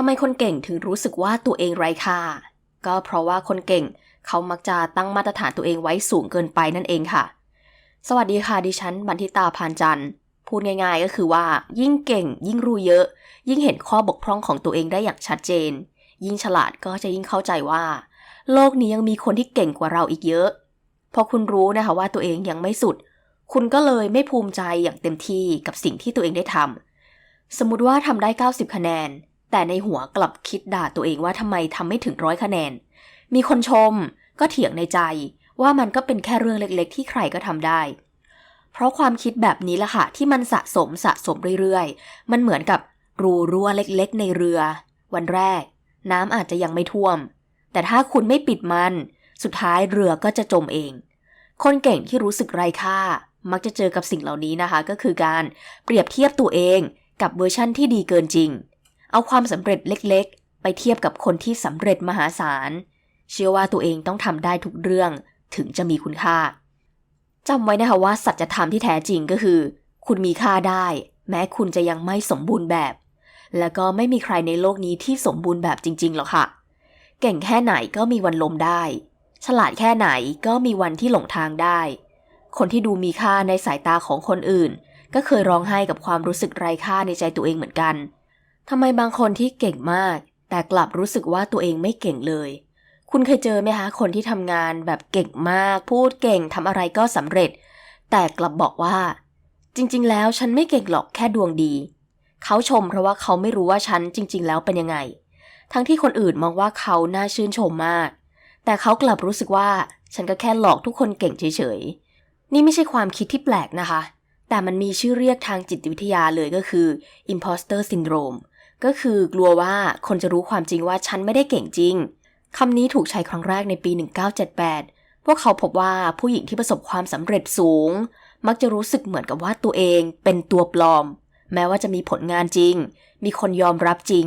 ำไมคนเก่งถึงรู้สึกว่าตัวเองไร้ค่า ก็เพราะว่าคนเก่ง เขามักจะตั้งมาตรฐานตัวเองไว้สูงเกินไปนั่นเองค่ะ สวัสดีค่ะดิฉันบันทิตาพานจันทร์พูดง่ายๆก็คือว่า ยิ่งเก่ง ยิ่งรู้เยอะ ยิ่งเห็นข้อบกพร่องของตัวเองได้อย่างชัดเจน ยิ่งฉลาดก็จะยิ่งเข้าใจว่า โลกนี้ยังมีคนที่เก่งกว่าเราอีกเยอะ พอคุณรู้นะคะว่าตัวเองยังไม่สุด คุณก็เลยไม่ภูมิใจอย่างเต็มที่กับสิ่งที่ตัวเองได้ทำสมมติว่าทำได้ 90 คะแนน แต่ในหัวกลับคิดด่าตัวเองว่าทำไมทำไม่ถึงร้อยคะแนน มีคนชมก็เถียงในใจ ว่ามันก็เป็นแค่เรื่องเล็กๆ ที่ใครก็ทำได้ เพราะความคิดแบบนี้แหละค่ะ ที่มันสะสมสะสมเรื่อยๆ มันเหมือนกับรูรั่วเล็กๆ ในเรือ วันแรก น้ำอาจจะยังไม่ท่วม แต่ถ้าคุณไม่ปิดมัน สุดท้ายเรือก็จะจมเอง คนเก่งที่รู้สึกไร้ค่า มักจะเจอกับสิ่งเหล่านี้นะคะ ก็คือการเปรียบเทียบตัวเองกับเวอร์ชั่นที่ดีเกินจริง เอาความสำเร็จเล็กๆ ไปเทียบกับคนที่สำเร็จมหาศาล เชื่อว่าตัวเองต้องทำได้ทุกเรื่องถึงจะมีคุณค่าจำไว้นะคะว่าสัจธรรมที่แท้จริงก็คือ คุณมีค่าได้ แม้คุณจะยังไม่สมบูรณ์แบบ แล้วก็ไม่มีใครในโลกนี้ที่สมบูรณ์แบบจริงๆหรอกค่ะ เก่งแค่ไหนก็มีวันล้มได้ ฉลาดแค่ไหนก็มีวันที่หลงทางได้ คนที่ดูมีค่าในสายตาของคนอื่น ก็เคยร้องไห้กับความรู้สึกไร้ค่าในใจตัวเองเหมือนกัน ทำไมบางคนที่เก่งมาก แต่กลับรู้สึกว่าตัวเองไม่เก่งเลย คุณเคยเจอไหมคะ คนที่ทำงานแบบเก่งมาก พูดเก่งทำอะไรก็สำเร็จ แต่กลับบอกว่า จริง ๆ แล้วฉันไม่เก่งหรอกแค่ดวงดี เขาชมเพราะว่าเขาไม่รู้ว่าฉันจริง ๆ แล้วเป็นยังไง ทั้งที่คนอื่นมองว่าเขาน่าชื่นชมมาก แต่เขากลับรู้สึกว่า ฉันก็แค่หลอกทุกคนเก่งเฉยๆ นี่ไม่ใช่ความคิดที่แปลกนะคะ แต่มันมีชื่อเรียกทางจิตวิทยาเลยก็คือ imposter syndrome ก็คือกลัวว่าคนจะรู้ความจริงว่าฉันไม่ได้เก่งจริงคำนี้ถูกใช้ครั้งแรกในปี 1978 พวกเขาพบว่าผู้หญิงที่ประสบความสำเร็จสูง มักจะรู้สึกเหมือนกับว่าตัวเองเป็นตัวปลอม แม้ว่าจะมีผลงานจริง มีคนยอมรับจริง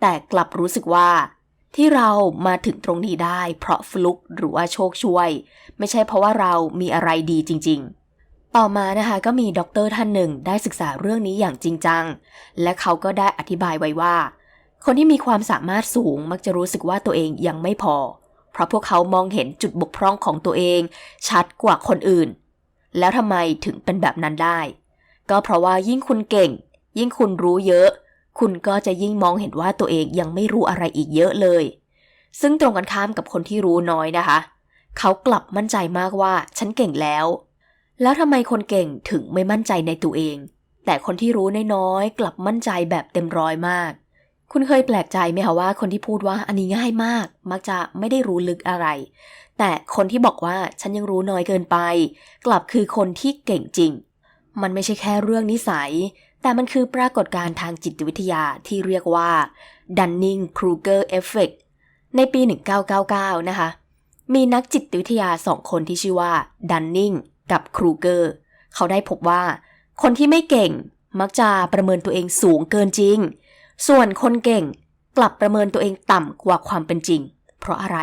แต่กลับรู้สึกว่า ที่เรามาถึงตรงนี้ได้เพราะฟลุกหรือว่าโชคช่วย ไม่ใช่เพราะว่าเรามีอะไรดีจริง ๆ ต่อมานะคะก็มีด็อกเตอร์ท่านหนึ่งได้ศึกษาเรื่องนี้อย่างจริงจัง และเขาก็ได้อธิบายไว้ว่า คนที่มีความสามารถสูงมักจะรู้สึกว่าตัวเองยังไม่พอ เพราะพวกเขามองเห็นจุดบกพร่องของตัวเอง ชัดกว่าคนอื่น แล้วทำไมถึงเป็นแบบนั้นได้ ก็เพราะว่ายิ่งคุณเก่ง ยิ่งคุณรู้เยอะ คุณก็จะยิ่งมองเห็นว่าตัวเองยังไม่รู้อะไรอีกเยอะเลย ซึ่งตรงกันข้ามกับคนที่รู้น้อยนะคะ เขากลับมั่นใจมากว่าฉันเก่งแล้ว แล้วทำไมคนเก่งถึงไม่มั่นใจในตัวเอง แต่คนที่รู้น้อยๆกลับมั่นใจแบบเต็มร้อยมาก คุณเคยแปลกใจไหมคะว่าคนที่พูดว่าอันนี้ง่ายมาก มักจะไม่ได้รู้ลึกอะไร แต่คนที่บอกว่าฉันยังรู้น้อยเกินไป กลับคือคนที่เก่งจริง มันไม่ใช่แค่เรื่องนิสัย แต่มันคือปรากฏการณ์ทางจิตวิทยาที่เรียกว่า Dunning-Kruger Effect ในปี 1999 นะคะ มีนักจิตวิทยาสองคนที่ชื่อว่าดันนิง กับครูเกอร์ เขาได้พบว่า คนที่ไม่เก่งมักจะประเมินตัวเองสูงเกินจริง ส่วนคนเก่งกลับประเมินตัวเองต่ำกว่าความเป็นจริง เพราะอะไร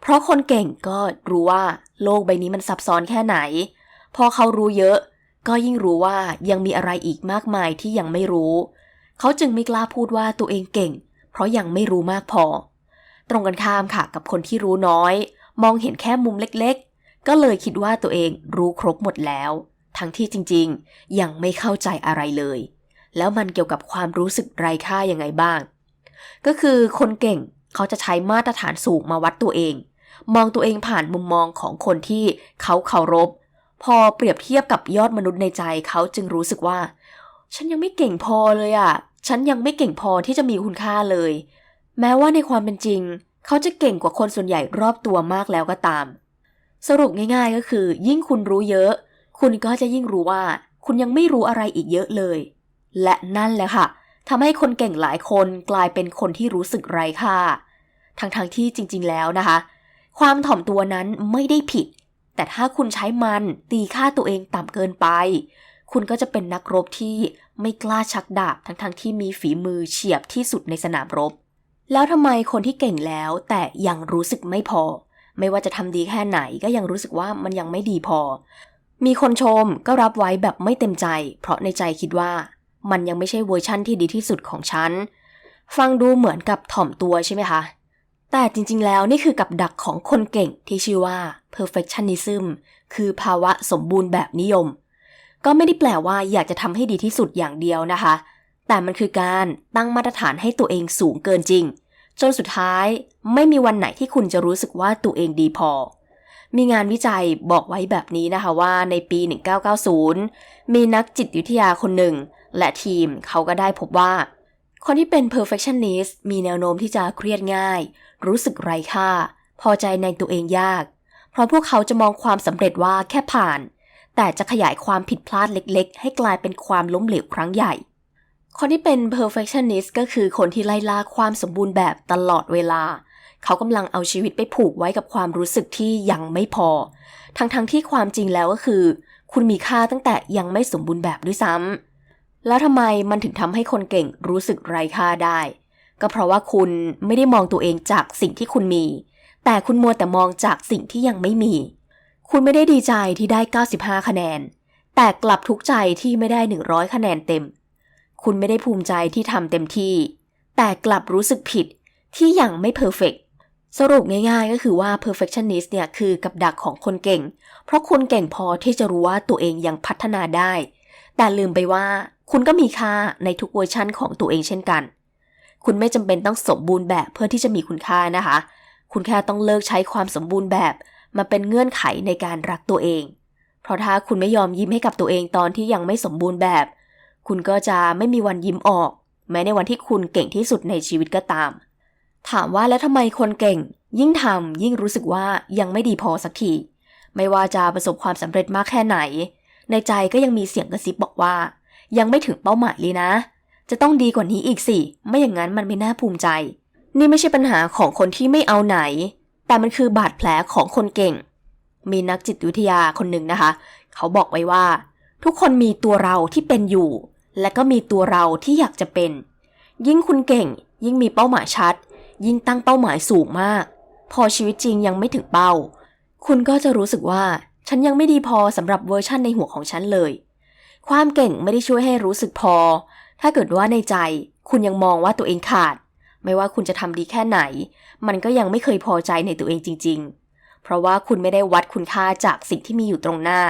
เพราะคนเก่งก็รู้ว่าโลกใบนี้มันซับซ้อนแค่ไหน พอเขารู้เยอะ ก็ยิ่งรู้ว่ายังมีอะไรอีกมากมายที่ยังไม่รู้ เขาจึงไม่กล้าพูดว่าตัวเองเก่ง เพราะยังไม่รู้มากพอ ตรงกันข้ามค่ะกับคนที่รู้น้อย มองเห็นแค่มุมเล็ก ก็เลยคิดว่าตัวเองรู้ครบหมดแล้ว ทั้งที่จริงๆ ยังไม่เข้าใจอะไรเลย แล้วมันเกี่ยวกับความรู้สึกไร้ค่ายังไงบ้าง ก็คือคนเก่งเขาจะใช้มาตรฐานสูงมาวัดตัวเอง มองตัวเองผ่านมุมมองของคนที่เขาเคารพ พอเปรียบเทียบกับยอดมนุษย์ในใจเขาจึงรู้สึกว่า ฉันยังไม่เก่งพอเลยอะ่ะ ฉันยังไม่เก่งพอที่จะมีคุณค่าเลย แม้ว่าในความเป็นจริง เขาจะเก่งกว่าคนส่วนใหญ่รอบตัวมากแล้วก็ตาม สรุปง่ายๆก็คือ ยิ่งคุณรู้เยอะ คุณก็จะยิ่งรู้ว่า คุณยังไม่รู้อะไรอีกเยอะเลย และนั่นแหละค่ะทำให้คนเก่งหลายคนกลายเป็นคนที่รู้สึกไร้ค่า ทั้งๆทที่จริง ๆ แล้วนะคะ ความถ่อมตัวนั้นไม่ได้ผิด แต่ถ้าคุณใช้มันตีค่าตัวเองต่ำเกินไป คุณก็จะเป็นนักรบที่ไม่กล้าชักดาบทั้งๆทที่มีฝีมือเฉียบที่สุดในสนามรบ แล้วทำไมคนที่เก่งแล้วแต่ยังรู้สึกไม่พอ ไม่ว่าจะทำดีแค่ไหนก็ยังรู้สึกว่ามันยังไม่ดีพอ มีคนชมก็รับไว้แบบไม่เต็มใจ เพราะในใจคิดว่า มันยังไม่ใช่เวอร์ชั่นที่ดีที่สุดของฉัน ฟังดูเหมือนกับถ่อมตัวใช่ไหมคะ แต่จริงๆแล้วนี่คือกับดักของคนเก่งที่ชื่อว่า perfectionism คือภาวะสมบูรณ์แบบนิยม ก็ไม่ได้แปลว่าอยากจะทำให้ดีที่สุดอย่างเดียวนะคะ แต่มันคือการตั้งมาตรฐานให้ตัวเองสูงเกินจริง จนสุดท้ายไม่มีวันไหนที่คุณจะรู้สึกว่าตัวเองดีพอ มีงานวิจัยบอกไว้แบบนี้นะคะว่าในปี 1990 มีนักจิตวิทยาคนหนึ่ง และทีมเขาก็ได้พบว่า คนที่เป็น perfectionist มีแนวโน้มที่จะเครียดง่าย รู้สึกไร้ค่า พอใจในตัวเองยาก เพราะพวกเขาจะมองความสำเร็จว่าแค่ผ่าน แต่จะขยายความผิดพลาดเล็ก ๆ ให้กลายเป็นความล้มเหลวครั้งใหญ่ คนที่เป็น perfectionist ก็คือคนที่ไล่ล่าความสมบูรณ์แบบตลอดเวลา เขากำลังเอาชีวิตไปผูกไว้กับความรู้สึกที่ยังไม่พอ ทั้งๆทที่ความจริงแล้วก็คือ คุณมีค่าตั้งแต่ยังไม่สมบูรณ์แบบด้วยซ้ำแล้วทำไมมันถึงทำให้คนเก่งรู้สึกไร้ค่าได้ ก็เพราะว่าคุณไม่ได้มองตัวเองจากสิ่งที่คุณมี แต่คุณมัวแต่มองจากสิ่งที่ยังไม่มี คุณไม่ได้ดีใจที่ได้ 95 คะแนน แต่กลับทุกใจที่ไม่ได้ 100 คะแนนเต็ม คุณไม่ได้ภูมิใจที่ทำเต็มที่ แต่กลับรู้สึกผิดที่ยังไม่เพอร์เฟกสรุปง่ายๆก็คือว่า perfectionist เนี่ยคือกับดักของคนเก่ง เพราะคุณเก่งพอที่จะรู้ว่าตัวเองยังพัฒนาได้ แต่ลืมไปว่าคุณก็มีค่าในทุกเวอร์ชั่นของตัวเองเช่นกัน คุณไม่จำเป็นต้องสมบูรณ์แบบเพื่อที่จะมีคุณค่านะคะ คุณแค่ต้องเลิกใช้ความสมบูรณ์แบบ มาเป็นเงื่อนไขในการรักตัวเอง เพราะถ้าคุณไม่ยอมยิ้มให้กับตัวเองตอนที่ยังไม่สมบูรณ์แบบ คุณก็จะไม่มีวันยิ้มออก แม้ในวันที่คุณเก่งที่สุดในชีวิตก็ตาม ถามว่าแล้วทำไมคนเก่ง ยิ่งทำยิ่งรู้สึกว่ายังไม่ดีพอสักที ไม่ว่าจะประสบความสำเร็จมากแค่ไหน ในใจก็ยังมีเสียงกระซิบบอกว่า ยังไม่ถึงเป้าหมายเลยนะ จะต้องดีกว่านี้อีกสิ ไม่อย่างนั้นมันไม่น่าภูมิใจ นี่ไม่ใช่ปัญหาของคนที่ไม่เอาไหน แต่มันคือบาดแผลของคนเก่ง มีนักจิตวิทยาคนหนึ่งนะคะ เขาบอกไว้ว่า ทุกคนมีตัวเราที่เป็นอยู่ และก็มีตัวเราที่อยากจะเป็น ยิ่งคุณเก่ง ยิ่งมีเป้าหมายชัด ยิ่งตั้งเป้าหมายสูงมาก พอชีวิตจริงยังไม่ถึงเป้า คุณก็จะรู้สึกว่า ฉันยังไม่ดีพอสำหรับเวอร์ชั่นในหัวของฉันเลย ความเก่งไม่ได้ช่วยให้รู้สึกพอ ถ้าเกิดว่าในใจ คุณยังมองว่าตัวเองขาด ไม่ว่าคุณจะทำดีแค่ไหน มันก็ยังไม่เคยพอใจในตัวเองจริง ๆ เพราะว่าคุณไม่ได้วัดคุณค่าจากสิ่งที่มีอยู่ตรงหน้า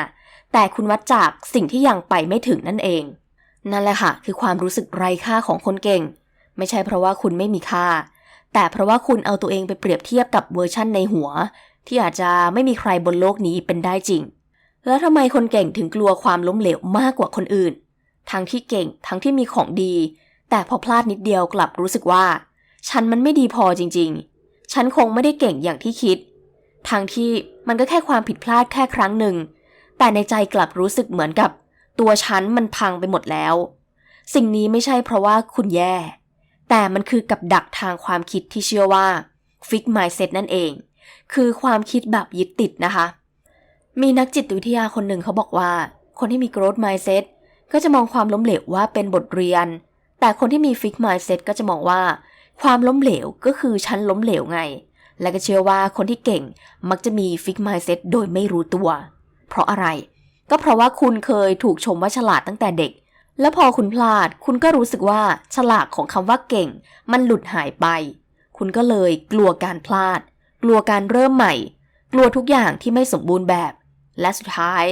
แต่คุณวัดจากสิ่งที่ยังไปไม่ถึงนั่นเอง นั่นแหละค่ะ คือความรู้สึกไร้ค่าของคนเก่ง ไม่ใช่เพราะว่าคุณไม่มีค่า แต่เพราะว่าคุณเอาตัวเองไปเปรียบเทียบกับเวอร์ชั่นในหัว ที่อาจจะไม่มีใครบนโลกนี้เป็นได้จริง แล้วทำไมคนเก่งถึงกลัวความล้มเหลวมากกว่าคนอื่น ทั้งที่เก่งทั้งที่มีของดี แต่พอพลาดนิดเดียวกลับรู้สึกว่า ฉันมันไม่ดีพอจริง ๆ ฉันคงไม่ได้เก่งอย่างที่คิด ทั้งที่มันก็แค่ความผิดพลาดแค่ครั้งหนึ่งแต่ในใจกลับรู้สึกเหมือนกับ ตัวฉันมันพังไปหมดแล้ว สิ่งนี้ไม่ใช่เพราะว่าคุณแย่ แต่มันคือกับดักทางความคิดที่เชื่อว่า fix mindset นั่นเอง คือความคิดแบบยึดติดนะคะ มีนักจิตวิทยาคนหนึ่งเขาบอกว่า คนที่มี growth mindset ก็จะมองความล้มเหลวว่าเป็นบทเรียน แต่คนที่มี fix mindset ก็จะมองว่า ความล้มเหลวก็คือฉันล้มเหลวไง และก็เชื่อว่าคนที่เก่งมักจะมี fix mindset โดยไม่รู้ตัว เพราะอะไร ก็เพราะว่าคุณเคยถูกชมว่าฉลาดตั้งแต่เด็ก แล้วพอคุณพลาด คุณก็รู้สึกว่าฉลาดของคำว่าเก่ง มันหลุดหายไป คุณก็เลยกลัวการพลาด กลัวการเริ่มใหม่ กลัวทุกอย่างที่ไม่สมบูรณ์แบบ และสุดท้าย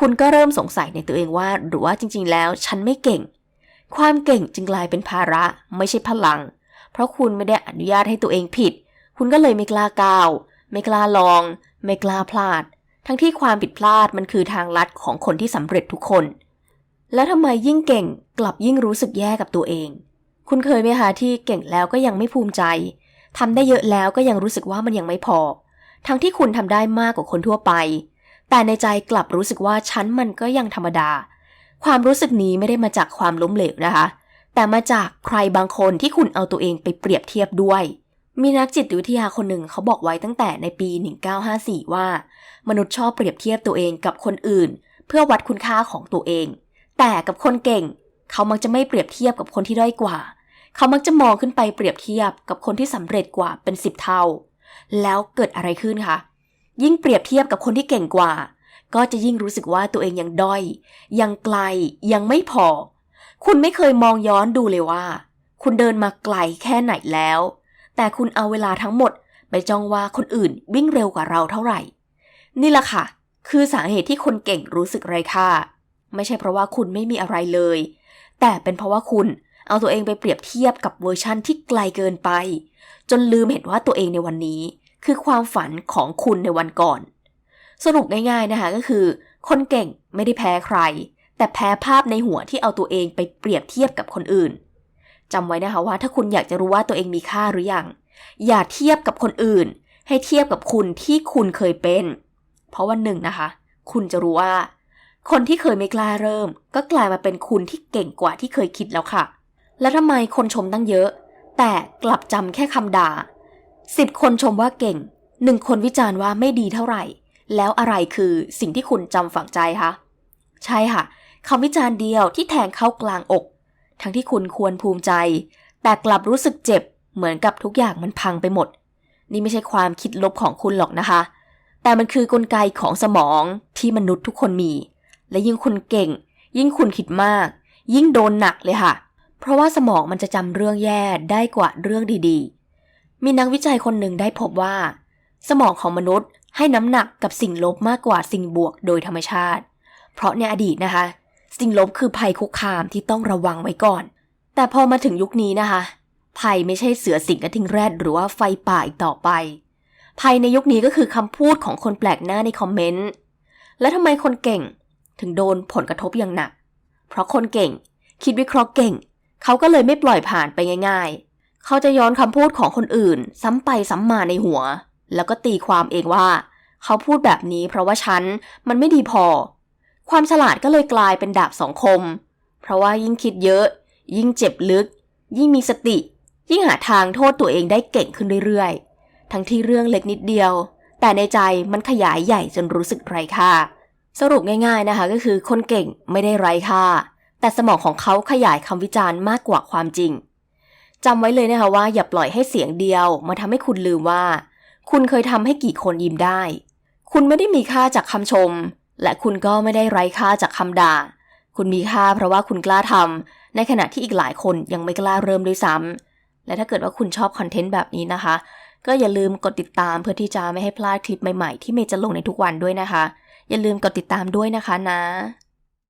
คุณก็เริ่มสงสัยในตัวเองว่า หรือว่าจริง ๆ แล้ว ฉันไม่เก่ง ความเก่งจึงกลายเป็นภาระไม่ใช่พลัง เพราะคุณไม่ได้อนุญาตให้ตัวเองผิด คุณก็เลยไม่กล้าก้าว ไม่กล้าลอง ไม่กล้าพลาด ทั้งที่ความผิดพลาดมันคือทางลัดของคนที่สำเร็จทุกคน แล้วทำไมยิ่งเก่งกลับยิ่งรู้สึกแย่กับตัวเอง คุณเคยไหมคะที่เก่งแล้วก็ยังไม่ภูมิใจทำได้เยอะแล้วก็ยังรู้สึกว่ามันยังไม่พอ ทั้งที่คุณทำได้มากกว่าคนทั่วไป แต่ในใจกลับรู้สึกว่าฉันมันก็ยังธรรมดา ความรู้สึกนี้ไม่ได้มาจากความล้มเหลวนะคะ แต่มาจากใครบางคนที่คุณเอาตัวเองไปเปรียบเทียบด้วย มีนักจิตวิทยาคนหนึ่งเขาบอกไว้ตั้งแต่ในปี 1954 ว่า มนุษย์ชอบเปรียบเทียบตัวเองกับคนอื่น เพื่อวัดคุณค่าของตัวเอง แต่กับคนเก่ง เขามักจะไม่เปรียบเทียบกับคนที่ด้อยกว่า เขามักจะมองขึ้นไปเปรียบเทียบกับคนที่สำเร็จกว่าเป็นสิบเท่า แล้วเกิดอะไรขึ้นคะ ยิ่งเปรียบเทียบกับคนที่เก่งกว่า ก็จะยิ่งรู้สึกว่าตัวเองยังด้อย ยังไกล ยังไม่พอ คุณไม่เคยมองย้อนดูเลยว่า คุณเดินมาไกลแค่ไหนแล้ว แต่คุณเอาเวลาทั้งหมด ไปจ้องว่าคนอื่นวิ่งเร็วกว่าเราเท่าไหร่ นี่แหละค่ะ คือสาเหตุที่คนเก่งรู้สึกไร้ค่า ไม่ใช่เพราะว่าคุณไม่มีอะไรเลย แต่เป็นเพราะว่าคุณเอาตัวเองไปเปรียบเทียบกับเวอร์ชั่นที่ไกลเกินไป จนลืมเห็นว่าตัวเองในวันนี้ คือความฝันของคุณในวันก่อน สรุปง่ายๆนะคะก็คือ คนเก่งไม่ได้แพ้ใคร แต่แพ้ภาพในหัวที่เอาตัวเองไปเปรียบเทียบกับคนอื่น จำไว้นะคะว่าถ้าคุณอยากจะรู้ว่าตัวเองมีค่าหรือยังอย่าเทียบกับคนอื่น ให้เทียบกับคุณที่คุณเคยเป็น เพราะวันหนึ่งนะคะ คุณจะรู้ว่า คนที่เคยไม่กล้าเริ่ม ก็กลายมาเป็นคุณที่เก่งกว่าที่เคยคิดแล้วค่ะ แล้วทำไมคนชมตั้งเยอะ แต่กลับจำแค่คำด่าสิบคนชมว่าเก่งหนึ่งคนวิจารณ์ว่าไม่ดีเท่าไหร่ แล้วอะไรคือสิ่งที่คุณจำฝังใจคะใช่ค่ะคำวิจารณ์เดียวที่แทงเข้ากลางอก ทั้งที่คุณควรภูมิใจ แต่กลับรู้สึกเจ็บ เหมือนกับทุกอย่างมันพังไปหมด นี่ไม่ใช่ความคิดลบของคุณหรอกนะคะ แต่มันคือกลไกของสมองที่มนุษย์ทุกคนมี และยิ่งคุณเก่ง ยิ่งคุณคิดมาก ยิ่งโดนหนักเลยค่ะ เพราะว่าสมองมันจะจำเรื่องแย่ได้กว่าเรื่องดีๆ มีนักวิจัยคนหนึ่งได้พบว่า สมองของมนุษย์ให้น้ำหนักกับสิ่งลบมากกว่าสิ่งบวกโดยธรรมชาติ เพราะในอดีตนะคะ สิ่งลบคือภัยคุกคามที่ต้องระวังไว้ก่อน แต่พอมาถึงยุคนี้นะคะ ภัยไม่ใช่เสือสิงกระทิงแรดหรือว่าไฟป่าอีกต่อไป ภัยในยุคนี้ก็คือคำพูดของคนแปลกหน้าในคอมเมนต์ และทำไมคนเก่งถึงโดนผลกระทบอย่างหนัก เพราะคนเก่ง คิดวิเคราะห์เก่ง เขาก็เลยไม่ปล่อยผ่านไปง่าย ๆ เขาจะย้อนคำพูดของคนอื่น ซ้ำไปซ้ำมาในหัว แล้วก็ตีความเองว่า เขาพูดแบบนี้เพราะว่าฉันมันไม่ดีพอ ความฉลาดก็เลยกลายเป็นดาบสองคม เพราะว่ายิ่งคิดเยอะ ยิ่งเจ็บลึก ยิ่งมีสติ ยิ่งหาทางโทษตัวเองได้เก่งขึ้นเรื่อยๆ ทั้งที่เรื่องเล็กนิดเดียว แต่ในใจมันขยายใหญ่จนรู้สึกไร้ค่า สรุปง่ายๆนะคะก็คือคนเก่งไม่ได้ไร้ค่า แต่สมองของเขาขยายคำวิจารณ์มากกว่าความจริงจำไว้เลยนะคะว่าอย่าปล่อยให้เสียงเดียวมาทำให้คุณลืมว่า คุณเคยทำให้กี่คนยิ้มได้ คุณไม่ได้มีค่าจากคำชม และคุณก็ไม่ได้ไร้ค่าจากคำด่า คุณมีค่าเพราะว่าคุณกล้าทำในขณะที่อีกหลายคนยังไม่กล้าเริ่มด้วยซ้ำและถ้าเกิดว่าคุณชอบคอนเทนต์แบบนี้นะคะ ก็อย่าลืมกดติดตามเพื่อที่จะไม่ให้พลาดคลิปใหม่ๆ ที่เมย์จะลงในทุกวันด้วยนะคะ อย่าลืมกดติดตามด้วยนะคะนะ